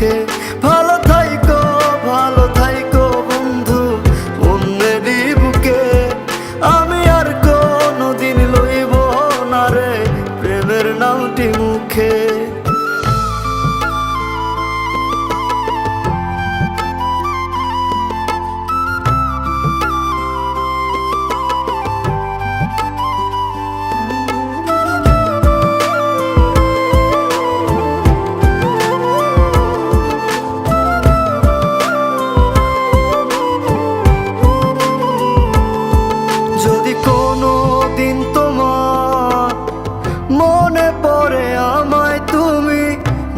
মুখে ভালো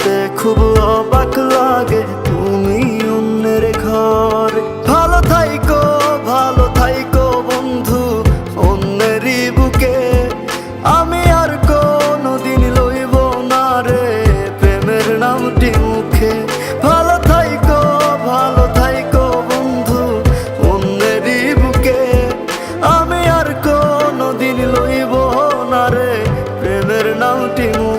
ভাবতে খুব অবাক লাগে, তুমি অন্যের ঘর। ভালো থাইকো ভালো থাইকো বন্ধু, অন্যেরই বুকে। আমি আর কোনোদিন লইব না রে, প্রেমের নামটি মুখে। ভালো থাইকো ভালো থাইকো বন্ধু, অন্যেরই বুকে। আমি আর কোনোদিন লইব না রে, প্রেমের নামটি মুখে